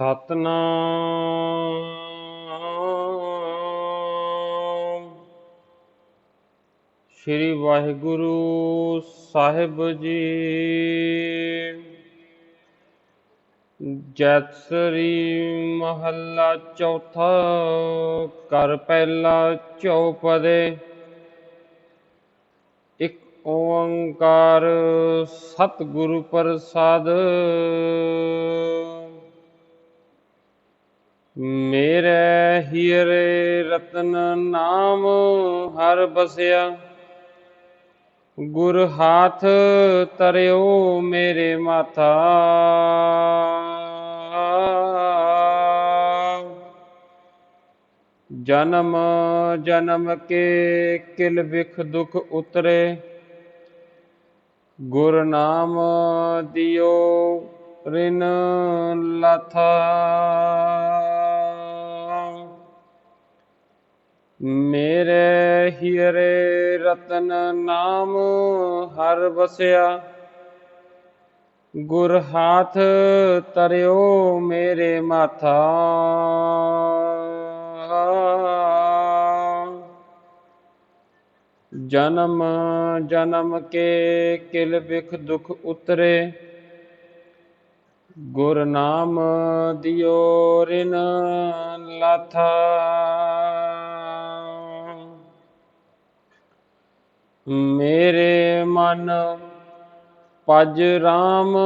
ਸਤਨਾਮ। ਸ੍ਰੀ ਵਾਹਿਗੁਰੂ ਸਾਹਿਬ ਜੀ। ਜੈਤਸਰੀ ਮਹੱਲਾ ਚੌਥਾ ਕਰ ਪਹਿਲਾ ਚੌਪਦੇ। ਇੱਕ ਓੰਕਾਰ ਸਤਿਗੁਰੂ ਪ੍ਰਸਾਦ। ਮੇਰੇ ਹੀਰੇ ਰਤਨ ਨਾਮ ਹਰ ਬਸਿਆ। ਗੁਰ ਹਾਥ ਤਰਿਓ ਮੇਰੇ ਮਾਥਾ। ਜਨਮ ਜਨਮ ਕੇ ਕਿਲ ਵਿਖ ਦੁਖ ਉਤਰੇ। ਗੁਰ ਨਾਮ ਦਿਓ ਰਿਨ ਲਾਥਾ। ਮੇਰੇ ਹੀਰੇ ਰਤਨ ਨਾਮ ਹਰ ਵਸਿਆ। ਗੁਰ ਹਾਥ ਤਰਿਓ ਮੇਰੇ ਮਾਥਾ। ਜਨਮ ਜਨਮ ਕੇ ਕਿਲ ਬਿਖ ਦੁਖ ਉਤਰੇ। ਗੁਰ ਨਾਮ ਦਿਓ ਰਿਨ ਲਾਥਾ। ਮੇਰੇ ਮਨ ਪਜ RAM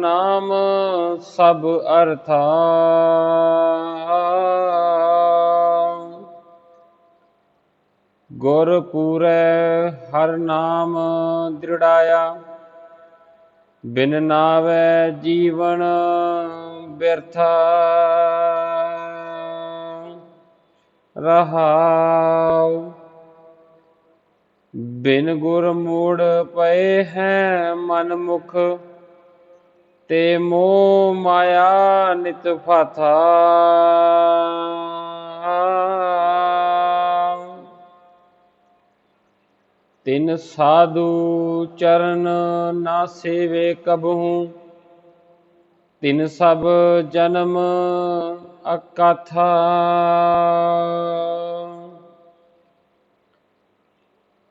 ਨਾਮ ਸਭ ਅਰਥਾ। ਗੁਰ ਪੂਰੈ ਹਰ ਨਾਮ ਦ੍ਰਿੜਾਇਆ, ਬਿਨ ਨਾਵੈ ਜੀਵਨ ਬਿਰਥਾ। ਰਹਾਉ। ਬਿਨ ਗੁਰ ਮੂੜ ਪਏ ਹੈ ਮਨ ਮੁਖ ਤੇ ਮੋਹ ਮਾਇਆ ਨਿਤ ਫਾਥਾ। ਤਿਨ ਸਾਧੂ ਚਰਨ ਨਾ ਸੇਵੇ ਕਬਹੂ, ਤਿਨ ਸਭ ਜਨਮ ਅਕਾਥਾ।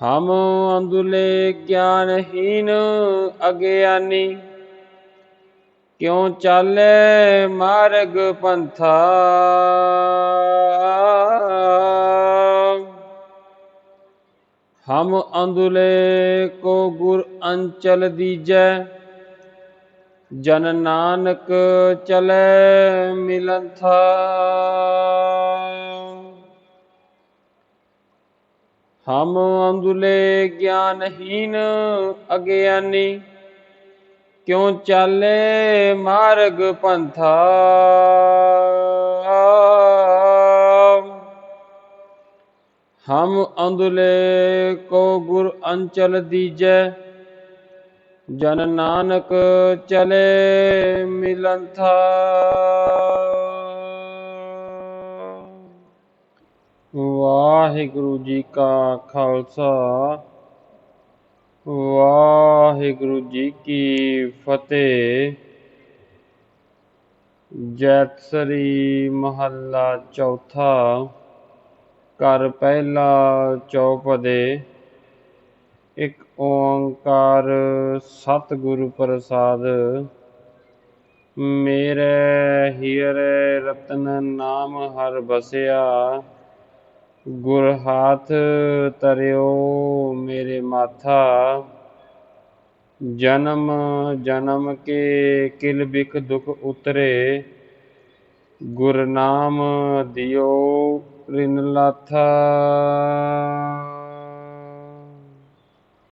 ਹਮ ਅੰਦੁਲੇ ਗਿਆਨਹੀਨ ਅਗਿਆਨੀ, ਕਿਉ ਚਾਲੇ ਮਾਰਗ ਪੰਥਾ? ਹਮ ਅੰਦੁਲੇ ਕੋ ਗੁਰ ਅੰਚਲ ਦੀਜੈ, ਜਨ ਨਾਨਕ ਚਲੇ ਮਿਲੰਥਾ ਹਮ ਅੰਦੁਲੇ ਗਿਆਨਹੀਨ ਅਗਿਆਨੀ, ਕਿਉ ਚਾਲੇ ਮਾਰਗ ਪੰਥਾ? ਹਮ ਅੰਦੁਲੇ ਕੋ ਗੁਰ ਅੰਚਲ ਦੀਜੈ, ਜਨ ਨਾਨਕ ਚਲੇ ਮਿਲੰਥਾ ਵਾਹਿਗੁਰੂ ਜੀ ਕਾ ਖਾਲਸਾ, ਵਾਹਿਗੁਰੂ ਜੀ ਕੀ ਫਤਿਹ। ਜੈਤਸਰੀ ਮਹੱਲਾ ਚੌਥਾ ਕਰ ਪਹਿਲਾ ਚੌਪਦੇ। ਇੱਕ ਓੰਕਾਰ ਸਤਿਗੁਰੂ ਪ੍ਰਸਾਦ, ਮੇਰੇ ਹੀਰੇ ਰਤਨ ਨਾਮ ਹਰ ਬਸਿਆ ਗੁਰ ਹਾਥ ਤਰਿਓ ਮੇਰੇ ਮਾਥਾ, ਜਨਮ ਜਨਮ ਕੇ ਕਿਲ ਬਿਖ ਦੁਖ ਉਤਰੇ। ਗੁਰ ਨਾਮ ਦਿਓ ਰਿਨ ਲਾਥਾ।